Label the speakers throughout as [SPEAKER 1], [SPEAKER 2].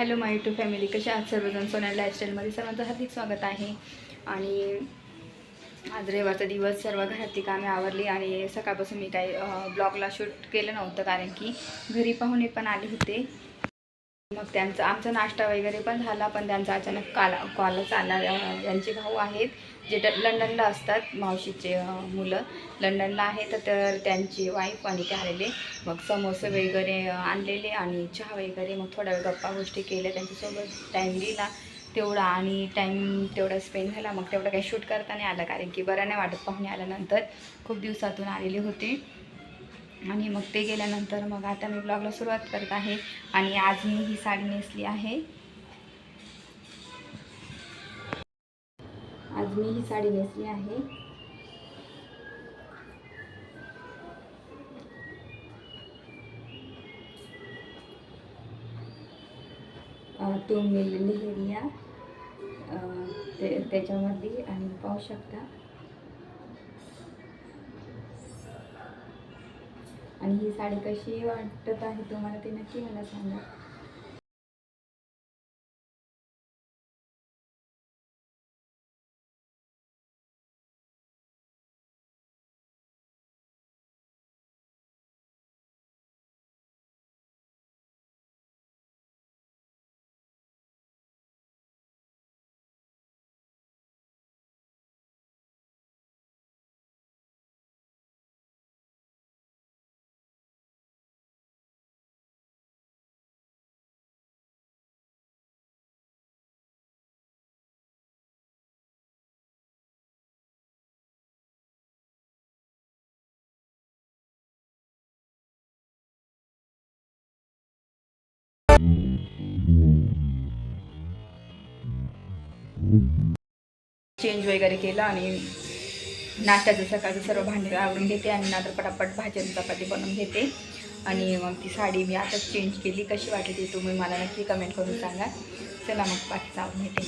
[SPEAKER 1] Hello my to family कशा आहात सर्वजण? सोन्या लाईफस्टाईलमध्ये सर्वांचं हार्दिक स्वागत आहे. आणि आज रविवारचा दिवस सर्व घरातली कामे आवरली आणि सकाळपासून मी काही ब्लॉगला शूट केलं नव्हतं कारण की घरी पाहुणे पण आले होते. मग त्यांचा आमचा नाश्ता वगैरे पण झाला पण त्यांचा अचानक काल कॉलच आला यांचे भाऊ आहेत जे ड लंडनला असतात मावशीचे मुलं. लंडनला आहेत तर त्यांची वाईफ आणि ते आलेले. मग समोसे वगैरे आणलेले आणि चहा वगैरे. मग थोड्या वेळ गप्पा गोष्टी केल्या. त्यांच्यासोबत टाईम दिला तेवढा आणि टाईम तेवढा स्पेंड झाला. मग तेवढं काही शूट करता नाही आलं कारण की बरं नाही वाटत पाहुणे आल्यानंतर. खूप दिवसातून आलेले होते. आणि मग ते गेल्यानंतर मग आता मी ब्लॉगला सुरुवात करत आहे आणि आज मी ही साडी नेसली आहे. आज मी ही साडी नेसली आहे. अं, तो मिल लिहिरिया ते त्याच्यामध्ये आणि पाहू शकता. आणि ही साडी कशी वाटत आहे तुम्हाला ते नक्की मला सांगा. चेंज वगैरे केलं आणि नाश्त्याचं सकाळचं सर्व भांडे आवरून घेते आणि नंतर पटापट भाजी चपाती बनवून घेते. आणि मग ती साडी मी आताच चेंज केली. कशी वाटली ती तुम्ही मला नक्की कमेंट करून सांगा. चला मग बाकीचं आवरून घेते.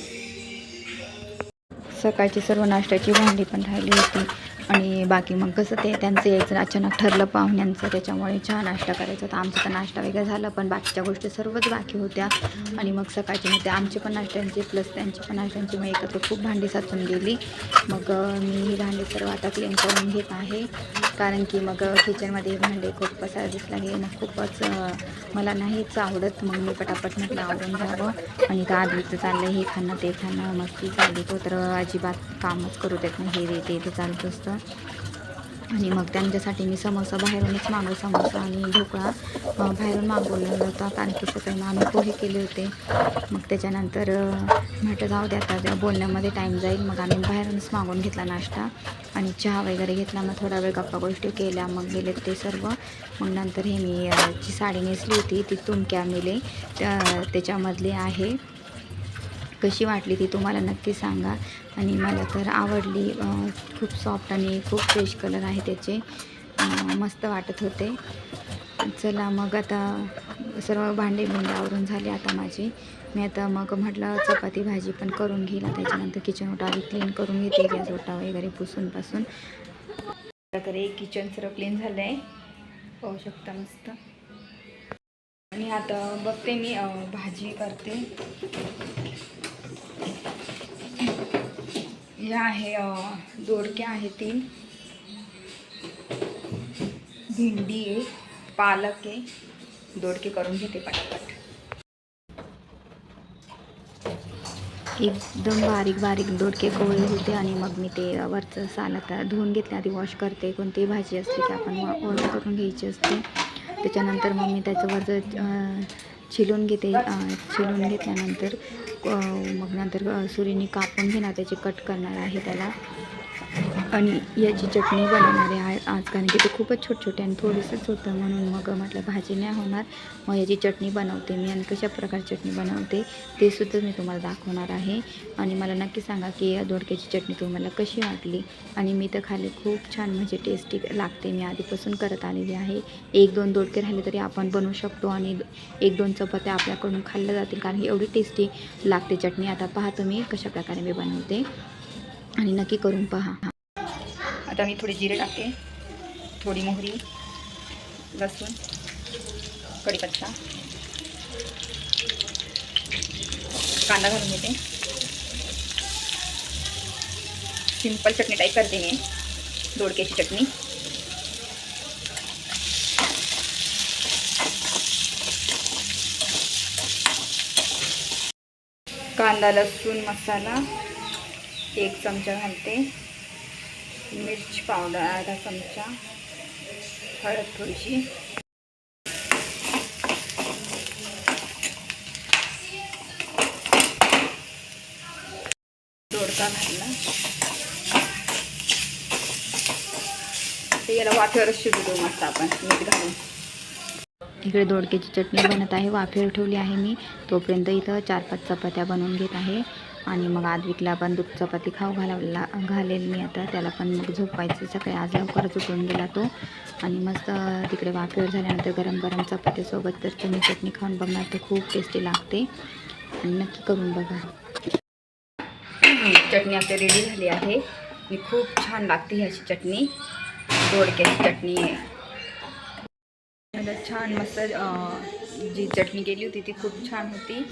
[SPEAKER 1] सकाळची सर्व नाश्त्याची भांडी पण राहिली होती. आणि बाकी मग कसं ते त्यांचं यायचं अचानक ठरलं पाहुण्यांचं त्याच्यामुळे चहा नाश्ता करायचा होता. आमचा तर नाश्ता वगैरे झाला पण बाकीच्या गोष्टी सर्वच बाकी होत्या. आणि मग सकाळची मग ते आमचे पण नाश्त्यांचे प्लस त्यांची पण नाश्त्यांची मग एकत्र खूप भांडी साचून गेली मग मी ही भांडी सर्व आता क्लीन करून घेत आहे. कारण की मग किचनमध्ये भांडे खूप पसार दिसला हे मग खूपच मला नाहीच आवडत. मग मी पटापट म्हटलं आवडून घ्यावं. आणि का आधीचं चाललं हे खाणं ते खाणं. मस्ती चालली. तो तर अजिबात कामच करू देत नाही हे ते चालत असतं. आणि मग त्यांच्यासाठी मी समोसा बाहेरूनच मागवला समोसा आणि ढोकळा. बाहेरून मागवलेला होता. कारण की सकाळी मग आम्ही पोहे केले होते. मग त्याच्यानंतर म्हटलं जाऊ द्या आता बोलण्यामध्ये टाईम जाईल. मग आम्ही बाहेरूनच मागवून घेतला नाश्ता आणि चहा वगैरे घेतला. मग थोडा वेळ गप्पा गोष्टी केल्या. मग गेले ते सर्व. मग नंतर हे मी जी साडी नेसली होती ती तुमक्या मिले त्याच्यामधली आहे. कशी वाटली ती तुम्हाला नक्की सांगा. आणि मला तर आवडली खूप सॉफ्ट आणि खूप फ्रेश कलर आहे त्याचे. मस्त वाटत होते. चला मग आता सर्व भांडे बिंडे आवरून झाले आता माझे. मी आता मग म्हटलं चपाती भाजी पण करून घेईल. त्याच्यानंतर किचन ओटा क्लीन करून घेते. गॅस ओटा वगैरे पुसून पासून. तर किचन सर्व क्लीन झालं आहे पाहू शकता मस्त. आणि आता बघते मी भाजी करते. हे आहे दोडक्या दोडके आहे तीन. भेंडी आहे पालक आहे. दोडके करून घेते पटापट. एकदम बारीक बारीक दोडके कोवळे होते आणि मग मी ते वरचं साल धुवून घेतले. आधी वॉश करते कोणतीही भाजी असते की आपण वॉश करून घ्यायची असते. त्याच्यानंतर मग मी त्याचं वरचं छिलून घेते अं, छिलून घेतल्यानंतर मग नंतर अं, सुरीने कापून घेणार त्याचे कट करणार आहे त्याला. आणि याची चटणी बनवणार आहे आज कारण की ते खूपच छोट छोटे आणि थोडंसंच होतं म्हणून मग म्हटलं भाजी नाही होणार. मग याची चटणी बनवते मी आणि कशा प्रकारची चटणी बनवते ते सुद्धा मी तुम्हाला दाखवणार आहे. आणि मला नक्की सांगा की या दोडक्याची चटणी तुम्हाला कशी वाटली? आणि मी तर खाली खूप छान म्हणजे टेस्टी लागते. मी आधीपासून करत आलेली आहे. एक दोन दोडके राहिले तरी आपण बनवू शकतो आणि एक दोन चपात्या आपल्याकडून खाल्ल्या जातील कारण ही एवढी टेस्टी लागते चटणी. आता पहा तुम्ही कशा प्रकारे मी बनवते. आणि नक्की करून पहा. आता मी थोडी जिरे टाकते. थोडी मोहरी लसूण कढीपत्ता. कांदा घालून घेते. सिंपल चटणी टाईप करते मी. दोडक्याची चटणी. कांदा लसूण मसाला एक चमचा घालते. मिरची पावडर अर्धा चमचा हळद थोडीशी. दोडका घातला. ते याला वाफेवरच शिजू देऊ मस्त आपण मीठ घालून. इकडे दोडक्याची चटणी बनत आहे. वाफेवर ठेवली आहे मी. तोपर्यंत इथं चार पाच चपात्या बनवून घेत आहे. आणि मग आदविकला पण दूध चपाती खाऊ घालावला घालेल मी आता. त्याला पण मग झोपायचं सकाळी. आज लवकरच उठून गेला तो. आणि मस्त तिकडे वाफेवर झाल्यानंतर गरम गरम चपातीसोबत तर तुम्ही चटणी खाऊन बघणार. तर खूप टेस्टी लागते. आणि नक्की करून बघा. चटणी आपली रेडी झाली आहे. मी खूप छान लागते ही अशी चटणी. दोडक्याची चटणी आहे. छान मस्त जी चटणी केली होती ती खूप छान होती.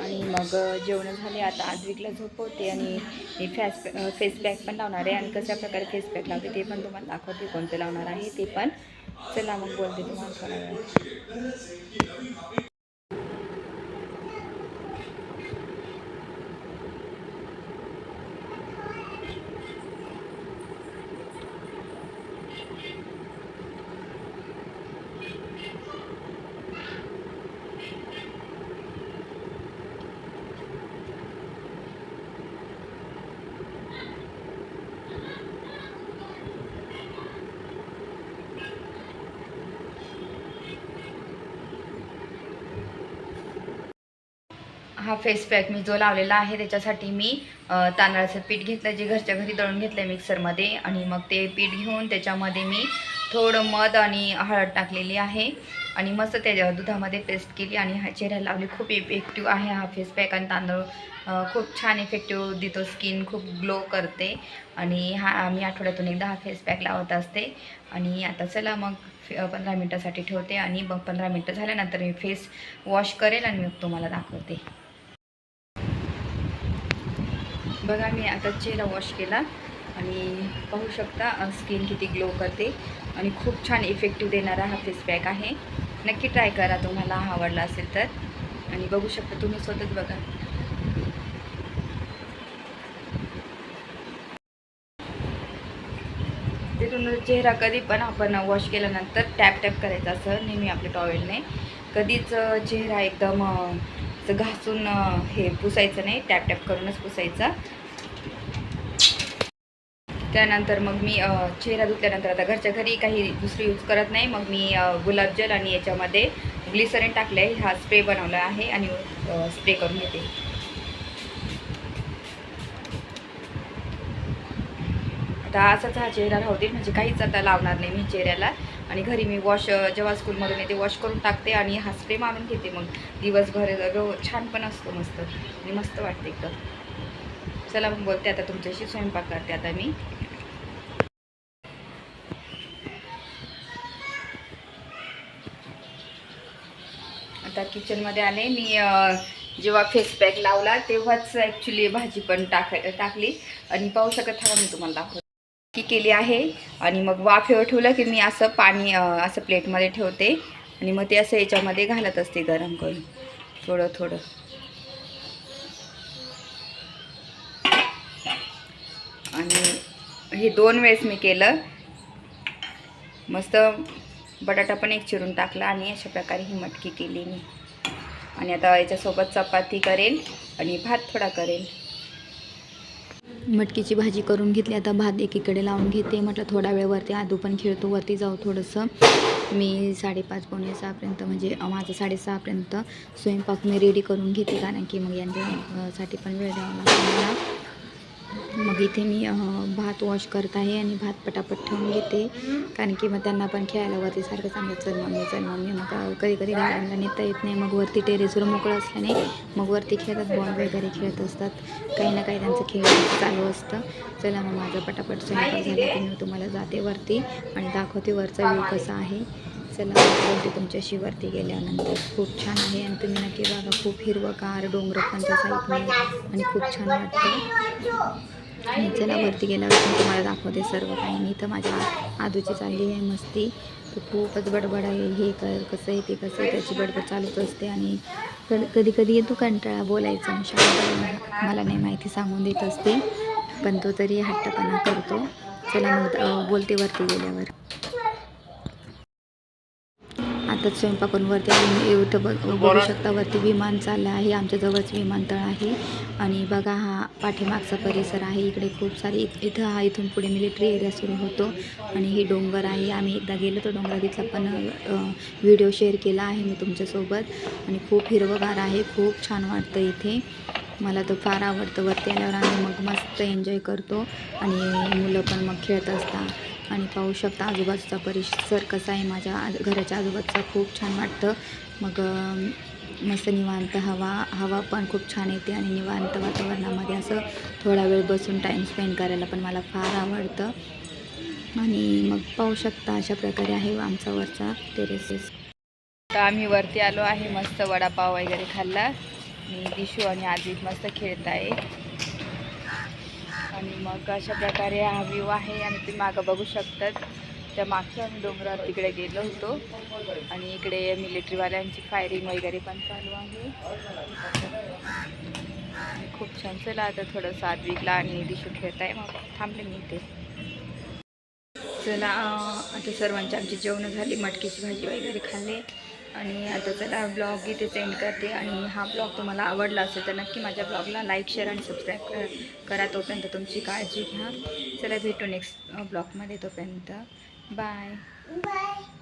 [SPEAKER 1] आणि मग जेवण झाले. आता आद्विकला झोपवते आणि मी फॅस फेस पॅक पण लावणार आहे. आणि कशा प्रकारे फेस पॅक लावते ते पण तुम्हाला दाखवते कोणतं लावणार आहे ते पण. चला मग बोलते तुम्हाला हा फेस पॅक मी जो लावलेला आहे त्याच्यासाठी मी तांदळाचं पीठ घेतलं जे घरच्या घरी दळून घेतलं आहे मिक्सरमध्ये आणि मग ते पीठ घेऊन त्याच्यामध्ये मी थोडं मध आणि हळद टाकलेली आहे. आणि मस्त त्याच्या दुधामध्ये पेस्ट केली आणि हा चेहऱ्याला लावली. खूप इफेक्टिव्ह आहे हा फेस पॅक आणि तांदूळ. खूप छान इफेक्टिव्ह देतो. स्किन खूप ग्लो करते. आणि हा मी आठवड्यातून एकदा हा फेस पॅक लावत असते. आणि आता चला मग फे- पंधरा मिनटासाठी ठेवते. आणि मग पंधरा मिनटं झाल्यानंतर मी फेस वॉश करेल आणि मग तुम्हाला दाखवते. बघा मी आता चेहरा वॉश केला आणि पाहू शकता स्किन किती ग्लो करते आणि खूप छान इफेक्टिव्ह देणारा हा फेस पॅक आहे. नक्की ट्राय करा तुम्हाला हा आवडला असेल तर. आणि बघू शकता तुम्ही स्वतःच बघा. तिथून चेहरा कधी पण आपण वॉश केल्यानंतर टॅप टॅप करायचा असं नेहमी आपल्या टॉवेलने कधीच चेहरा एकदम असं घासून हे पुसायचं नाही टॅप टॅप करूनच पुसायचा. त्यानंतर मग मी चेहरा धुतल्यानंतर आता घरच्या घरी काही दुसरी यूज करत नाही. मग मी गुलाबजल आणि याच्यामध्ये ग्लिसरीन टाकलं आहे हा स्प्रे बनवला आहे आणि स्प्रे करून घेते. आता असाच हा चेहरा राहू दे. म्हणजे काहीच आता लावणार नाही मी चेहऱ्याला. आणि घरी मी वॉश जेव्हा स्कूलमधून येते वॉश करून टाकते आणि हा स्प्रे मारून घेते. मग दिवसभर छान पण असतो मस्त. आणि मस्त वाटते एकदम. चला मग बोलते आता तुमच्याशी स्वयंपाक करते आता मी. आता किचनमध्ये आले. मी जेव्हा फेस पॅक लावला तेव्हाच ॲक्च्युली भाजी पण टाक टाकली. आणि पाहू शकत हवा मी तुम्हाला दाखवते. की केली आहे. आणि मग वाफेवर ठेवलं की मी असं पाणी असं प्लेटमध्ये ठेवते. आणि मग ते असं याच्यामध्ये घालत असते गरम करून. थोडं थोडं. आणि हे दोन वेळेस मी केलं. मस्त बटाटा पण एक चिरून टाकला आणि अशा प्रकारे ही मटकी केली मी. आणि आता याच्यासोबत चपाती करेल आणि भात थोडा करेल मटकीची भाजी करून घेतली आता भात एकीकडे लावून घेते. म्हटलं थोडा वेळ वरती आदू पण खेळतो वरती जाऊ थोडंसं. मी साडेपाच पावणे सहापर्यंत म्हणजे माझं साडेसहापर्यंत स्वयंपाक मी रेडी करून घेते कारण की मग यांच्यासाठी पण वेळ द्यावा लागतो मला. मग इथे मी भात वॉश करत आहे आणि भात पटापट ठेवून घेते. कारण की मग त्यांना पण खेळायला वरती सारखं सांगत चल मम्मी चल मम्मी मग कधी कधी गाड्यांना नेता येत नाही. मग वरती टेरेसवर मोकळं असल्याने मग वरती खेळतात बॉल वगैरे खेळत असतात. काही ना काही त्यांचं खेळ चालू असतं. चला मग माझं पटापट स्वयंपाक झाला की मी तुम्हाला जाते वरती आणि दाखवते वरचा व्ह्यू कसा आहे. चला बोलते तुमच्याशी वरती गेल्यानंतर खूप छान आहे आणि तुम्ही नक्की बघा खूप हिरवगार डोंगर पण त्या साईडने आणि खूप छान वाटतं. चला वरती गेल्यावर तुम्हाला दाखवते सर्व काही. मी इथं माझ्या आजूची चालली आहे मस्ती. तो खूपच बडबड आहे. हे कर कसं आहे ते कसं आहे त्याची बडबड चालूच असते. आणि कधी कधी येतो कंटाळा बोलायचा मला नाही माहिती सांगून देत असते. पण तो तरी हट्टपणा करतो. चला मग बोलते वरती गेल्यावर. आता स्वयंपाक करून वरती इथं बघ बघू शकता वरती विमान चाललं आहे. आमच्या जवळच विमानतळ आहे. आणि बघा हा पाठीमागचा परिसर आहे. इकडे खूप सारी इथं हा इथून पुढे मिलिटरी एरिया सुरू होतो. आणि ही डोंगर आहे. आम्ही एकदा गेलो तो डोंगरात. तिथला पण व्हिडिओ शेअर केला आहे मी तुमच्यासोबत. आणि खूप हिरवगार आहे. खूप छान वाटतं इथे. मला तर फार आवडतं. वरती आल्यावर आम्ही मग मस्त एन्जॉय करतो. आणि मुलं पण मग खेळत असतात. आणि पाहू शकता आजूबाजूचा परिसर कसा आहे. माझ्या आज- घराच्या आजूबाजूचा खूप छान वाटतं. मग मस्त निवांत हवा हवा पण खूप छान येते आणि निवांत वातावरणामध्ये असं थोडा वेळ बसून टाईम स्पेंड करायला पण मला फार आवडतं. आणि मग पाहू शकता अशा प्रकारे आहे आमचा वरचा टेरेसेस तर आम्ही वरती आलो आहे. मस्त वडापाव वगैरे खाल्ला. आणि दिशू आणि आजीत मस्त खेळत आहे आणि मग अशा प्रकारे हा व्ह्यू आहे आणि तुम्ही मागं बघू शकतात. त्या मागच्या आम्ही डोंगरावर तिकडे गेलो होतो. आणि इकडे मिलिटरीवाल्यांची फायरिंग वगैरे पण चालू आहे. खूप छान. चला आता थोडं सात्विकला आणि दिशू खेळत आहे मग थांबले मी इथे. चला आता सर्वांची आमची जेवणं झाली. मटकीची भाजी वगैरे खाल्ली. आणि आता चला ब्लॉग इथे सेंड करते आणि हा ब्लॉग तुम्हाला आवडला असेल तर नक्की माझ्या ब्लॉगला लाईक शेअर आणि सबस्क्राईब करा करा तोपर्यंत तुमची काळजी घ्या. चला भेटू नेक्स्ट ब्लॉगमध्ये तोपर्यंत. Bye
[SPEAKER 2] bye